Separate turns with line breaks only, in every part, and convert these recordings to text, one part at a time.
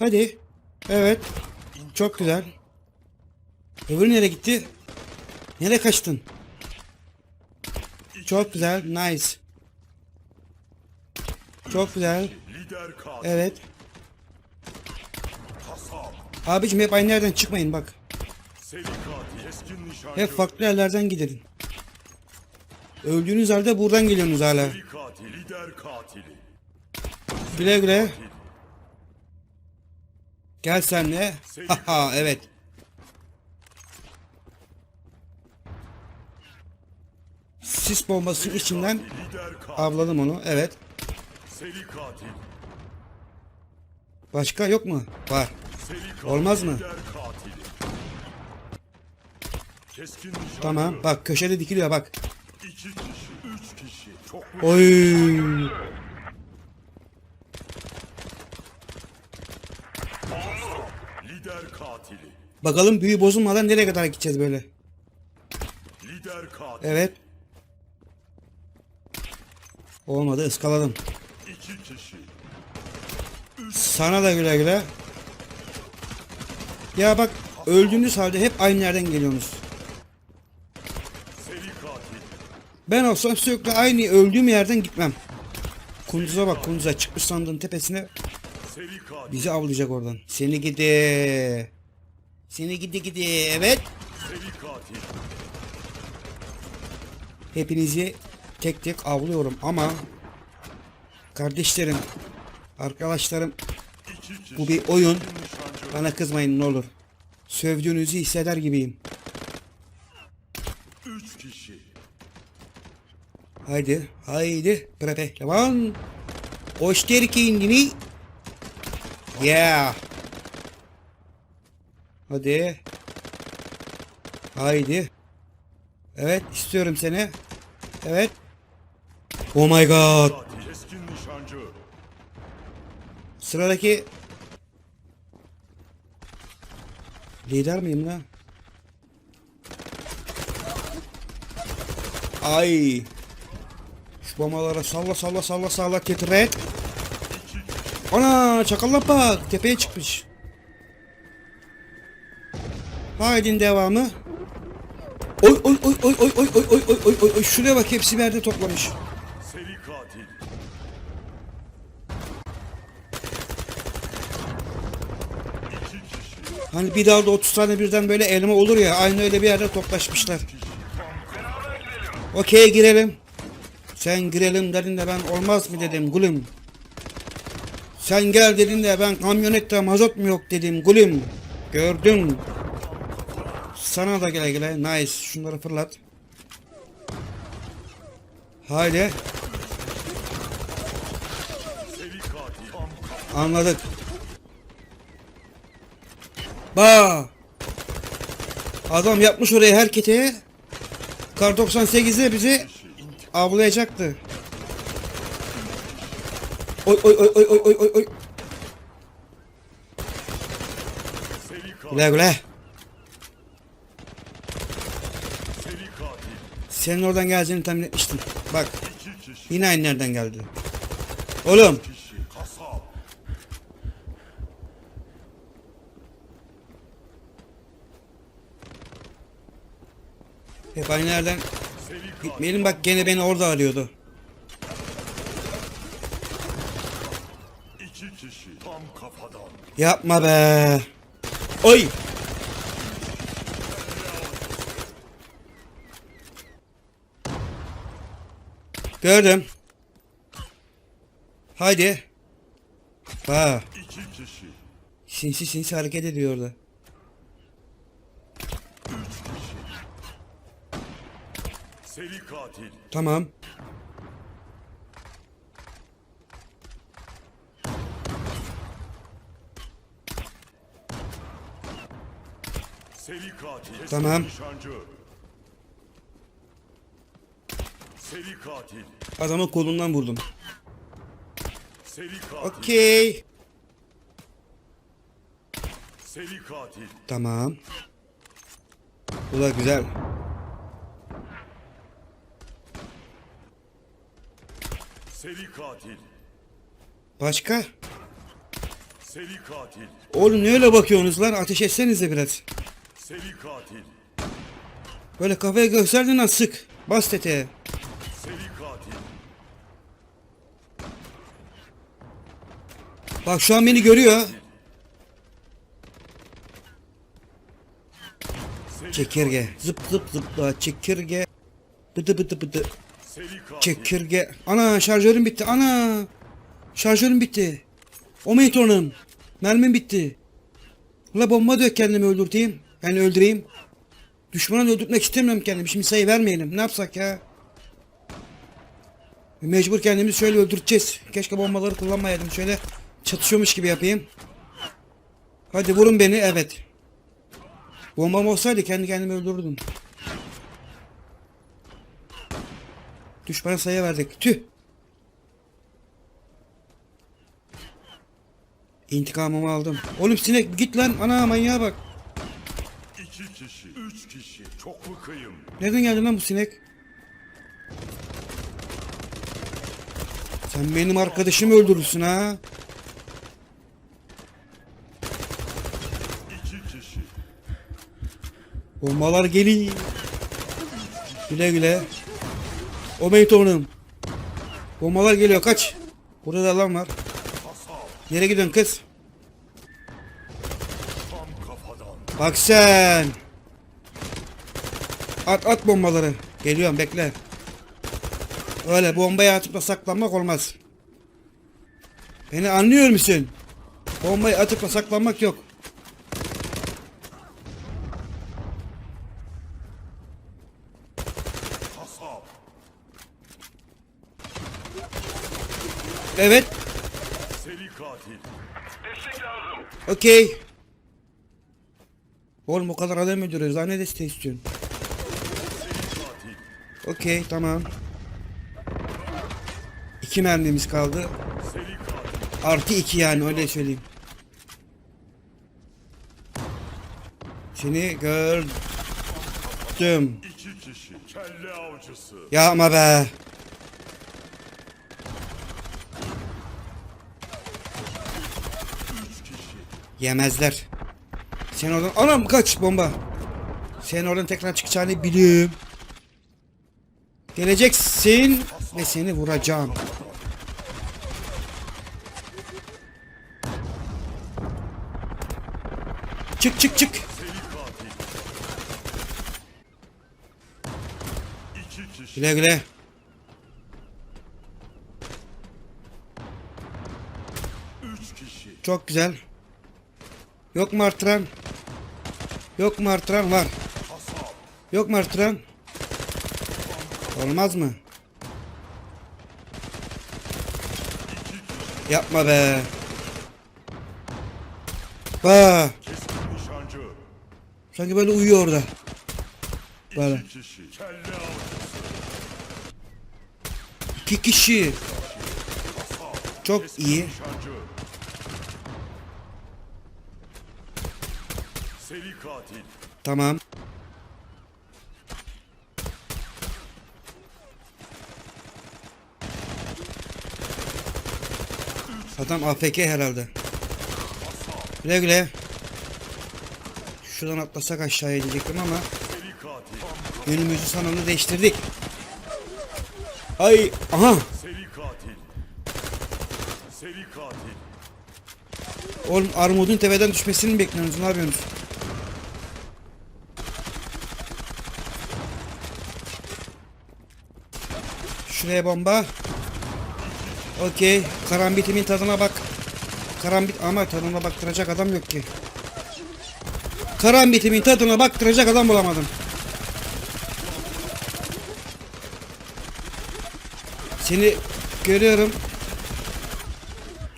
Hadi. Evet. Çok güzel. Öbürü nereye gitti? Nereye kaçtın? Çok güzel. Nice. Çok güzel. Evet. Abicim hep aynı yerden çıkmayın bak. Hep farklı yerlerden gidin. Öldüğünüz halde buradan geliyorsunuz hala. Güle güle. Gel senle. Haha evet. Sis bombasının içinden avladım onu. Evet. Başka yok mu? Var. Olmaz mı? Tamam. Bak köşede dikiliyor bak. Oy.
Lider katili.
Bakalım büyü bozulmadan nereye kadar gideceğiz böyle.
Lider katil.
Evet. Olmadı ıskaladım.
İki kişi.
Sana da güle güle. Ya bak öldüğünüz halde hep aynı yerden geliyorsunuz. Ben olsam sürekli aynı öldüğüm yerden gitmem. Kunduza bak kunduza çıkmış sandığın tepesine. Bizi avlayacak oradan. Seni gidi. Seni gidi gidi evet. Hepinizi tek tek avlıyorum ama kardeşlerim, arkadaşlarım bu bir oyun. Bana kızmayın ne olur. Sövdüğünüzü hisseder gibiyim.
Üç kişi.
Haydi, haydi. Bre pehlivan. Hoşter kendini. Yeah. Hadi. Haydi. Evet, istiyorum seni. Evet. Oh my god. Sıradaki lider miyim lan? Ay. Şu bombalara salla salla salla salla titret. Ana çakalla bak tepeye çıkmış. Haydin devamı. Oy oy oy oy oy oy oy oy oy oy oy oy şuraya bak hepsi bir yerde toplamış.
Seri katil.
Hani bir dalda 30 tane birden böyle elma olur ya aynı öyle bir yerde toplaşmışlar. Okey girelim. Sen girelim dedin de ben olmaz mı dedim gülüm. Sen gel dedin de ben kamyonette mazot mu yok dedim gülüm. Gördüm. Sana da gele gele. Nice. Şunları fırlat. Haydi. Anladık. Ba. Adam yapmış oraya hareketi. Kar 98'de bizi avlayacaktı. Oy oy oy oy oy oy oy oy. Güle güle. Senin oradan geleceğini tahmin etmiştim. Bak yine aynı yerden geldi. Oğlum hep aynı yerden gitmeyelim bak gene beni orada arıyordu.
İki kişi. Tam kafadan.
Yapma be. Oy. Gördüm. Haydi.
İki kişi.
Sinsi sinsi hareket ediyor orada.
Seri katil.
Tamam.
Seri katil.
Tamam.
Nişancı. Seri katil.
Adamın kolundan vurdum.
Seri katil.
Okey.
Seri katil.
Tamam. Bu da güzel.
Seri katil.
Başka?
Seri katil.
Oğlum ne öyle bakıyorsunuz lan? Ateş etsenize biraz.
Seri katil.
Böyle kafaya gösterdin lan sık. Bas tetiğe.
Seri katil.
Bak şu an beni görüyor. Çekirge. Zıp zıp zıpla. Çekirge. Bıdı bıdı bıdı. Çekirge. Ana şarjörüm bitti. Ana. Şarjörüm bitti. O meytonum. Mermim bitti. Ula bomba dök kendimi öldürteyim. Yani öldüreyim. Düşmanı öldürtmek istemiyorum kendimi. Şimdi sayı vermeyelim. Ne yapsak ya? Mecbur kendimizi şöyle öldürteceğiz. Keşke bombaları kullanmayaydım. Şöyle çatışıyormuş gibi yapayım. Hadi vurun beni. Evet. Bombam olsaydı kendi kendimi öldürürdüm. Düşmana sayı verdik. Tüh. İntikamımı aldım. Oğlum sinek git lan. Ana manyağa bak.
İki kişi. Üç kişi. Çok mu kıyım?
Nereden geldi lan bu sinek? Sen benim arkadaşımı öldürürsün ha.
İki kişi.
Bombalar geliyor. Güle güle. O meytonum. Bombalar geliyor kaç. Burada da lan var. Nereye gidiyorsun kız?
Tam kafadan.
Bak sen. At at bombaları. Geliyorum bekle. Öyle bombayı atıp da saklanmak olmaz. Beni anlıyor musun? Bombayı atıp da saklanmak yok. Evet.
Seri katil.
Okey. Oğlum o kadar adam öldürüyoruz. Daha ne desteği istiyorsun? Okey tamam. İki mermimiz kaldı. Artı iki yani öyle söyleyeyim. Seni gördüm.
Avcısı.
Yapma be. Yemezler. Sen oradan... Anam kaç bomba. Sen oradan tekrar çıkacağını biliyorum. Geleceksin ve seni vuracağım. Çık çık çık. Güle güle. Çok güzel. Yok mu artıran? Yok mu artıran? Var. Yok mu artıran? Olmaz mı? Yapma be.
Nişancı.
Sanki böyle uyuyor orada. Böyle.
İki kişi.
Çok iyi.
Seri katil.
Tamam. Adam AFK herhalde. Güle güle. Şuradan atlasak aşağıya diyecektim ama yönümüzü sanımını değiştirdik. Ay aha.
Seri katil. Seri katil.
Oğlum armudun tepeden düşmesini mi bekliyorsunuz? Ne yapıyorsunuz? Şuraya bomba. Okey. Karambitimin tadına bak. Karambit ama tadına baktıracak adam yok ki. Karambitimin tadına baktıracak adam bulamadım. Seni görüyorum.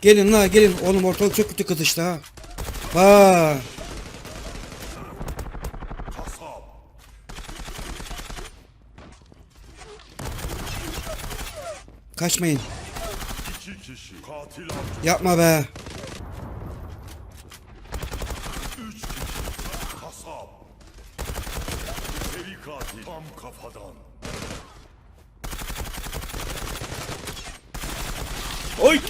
Gelin la gelin. Oğlum ortalık çok kötü kızıştı ha. Vaa. Kaçmayın. Yapma be.
Tam kafadan.
Oy.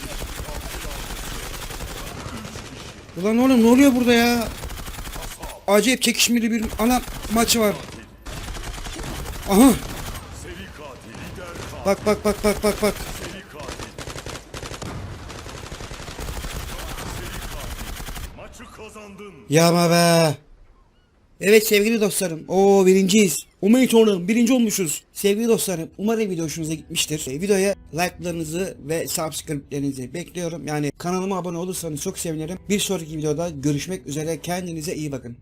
Ulan oğlum ne oluyor burada ya? Acayip çekişmeli bir ana maçı var. Aha. Bak bak bak bak bak bak. Yapma be. Evet sevgili dostlarım. Oo birinciyiz. Umayı Torun birinci olmuşuz. Sevgili dostlarım umarım video hoşunuza gitmiştir. E, videoya like'larınızı ve subscribe'lerinizi bekliyorum. Yani kanalıma abone olursanız çok sevinirim. Bir sonraki videoda görüşmek üzere. Kendinize iyi bakın.